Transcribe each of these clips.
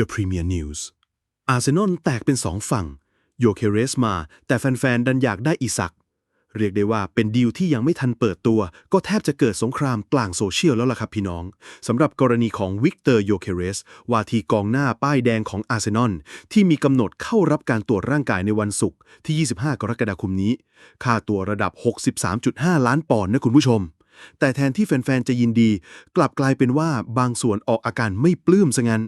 The Premier News อาร์เซนอลแตกเป็นสองฝั่ง โยเคเรสมา แต่แฟนๆ ดันอยากได้อิซัก เรียกได้ว่าเป็นดีลที่ยังไม่ทันเปิดตัว ก็แทบจะเกิดสงครามกลางโซเชียลแล้วล่ะครับพี่น้องสำหรับกรณีของวิกเตอร์โยเคเรสว่าที่กองหน้าป้ายแดงของอาร์เซนอลที่มีกำหนดเข้ารับการตรวจร่างกายในวันศุกร์ที่ 25 กรกฎาคมนี้ ค่าตัวระดับ 63.5 ล้านปอนด์นะคุณผู้ชมแต่แทนที่แฟนๆ จะยินดี กลับกลายเป็นว่าบางส่วนออกอาการไม่ปลื้มซะงั้น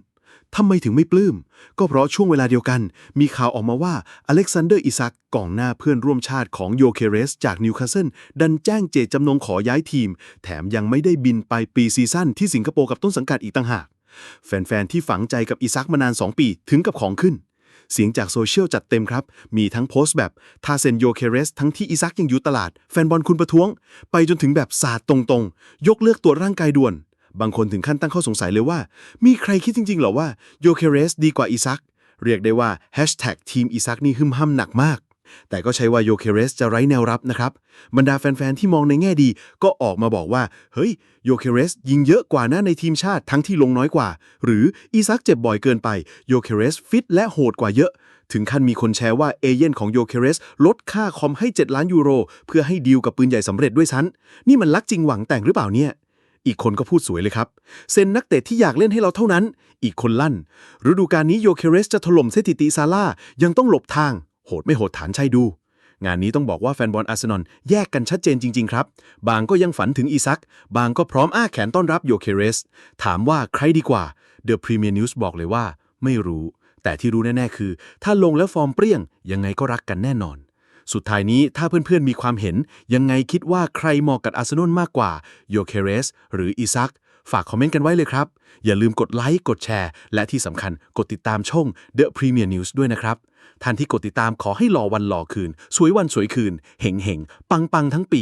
ทำไมถึงไม่ปลื้ม ก็เพราะช่วงเวลาเดียวกัน มีข่าวออกมาว่าอเล็กซานเดอร์อิซักกองหน้าเพื่อนร่วมชาติของโยเคเรส จากนิวคาสเซิลดันแจ้งเจตจำนงขอย้ายทีม แถมยังไม่ได้บินไปปีซีซั่นที่สิงคโปร์กับต้นสังกัดอีกต่างหาก แฟนๆที่ฝังใจกับอิซักมานาน 2 ปีถึงกับของขึ้น เสียงจากโซเชียลจัดเต็มครับ มีทั้งโพสต์แบบทาเซนโยเคเรสทั้งที่อิซักยังอยู่ตลาด แฟนบอลคุณประท้วง ไปจนถึงแบบสาดตรงๆ ยกเลิกตรวจร่างกายด่วน บางคนถึงขั้นตั้งข้อสงสัยเลยว่า มีใครคิดจริง ๆ หรอว่าโยเคเรสดีกว่าอิซัก เรียกได้ว่าแฮชแท็กทีมอิซักนี่หึมห้ำหนักมาก แต่ก็ใช้ว่าโยเคเรสจะไร้แนวรับนะครับ บรรดาแฟน ๆ ที่มองในแง่ดี ก็ออกมาบอกว่า เฮ้ยโยเคเรสยิงเยอะกว่านะในทีมชาติทั้งที่ลงน้อยกว่า หรืออีซักเจ็บบ่อยเกินไปโยเคเรสฟิตและโหดกว่าเยอะถึงขั้นมีคนแชร์ว่าเอเย่นของโยเคเรสลดค่าคอมให้ 7 ล้านยูโร เพื่อให้ดีลกับปืนใหญ่สำเร็จด้วยซ้ำนี่มันลักจริงหวังแต่งหรือเปล่าเนี่ย อีกคนก็พูดสวยเลยครับ เซ็นนักเตะที่อยากเล่นให้เราเท่านั้น อีกคนลั่น ฤดูกาลนี้โยเคเรสจะถล่มเซติติซาร่ายังต้องหลบทาง โหดไม่โหดฐานใช่ดู งานนี้ต้องบอกว่าแฟนบอลอาร์เซนอลแยกกันชัดเจนจริง ๆ ครับ บางก็ยังฝันถึงอีซัก บางก็พร้อมอ้าแขนต้อนรับโยเคเรส ถามว่าใครดีกว่า The Premier News บอกเลยว่า ไม่รู้ แต่ที่รู้แน่ๆคือ ถ้าลงแล้วฟอร์มเปรี้ยงยังไงก็รักกันแน่นอน สุดท้ายนี้ถ้าเพื่อนๆมีความเห็น ยังไงคิดว่าใครเหมาะกับอาร์เซนอลมากกว่าโยเคเรสหรืออีซักฝากคอมเมนต์กันไว้เลยครับ อย่าลืมกดไลค์กดแชร์ และที่สำคัญกดติดตามช่อง The Premier News ด้วยนะครับ ท่านที่กดติดตามขอให้หล่อวันหล่อคืน สวยวันสวยคืน เห็งเห็งปังปังทั้งปี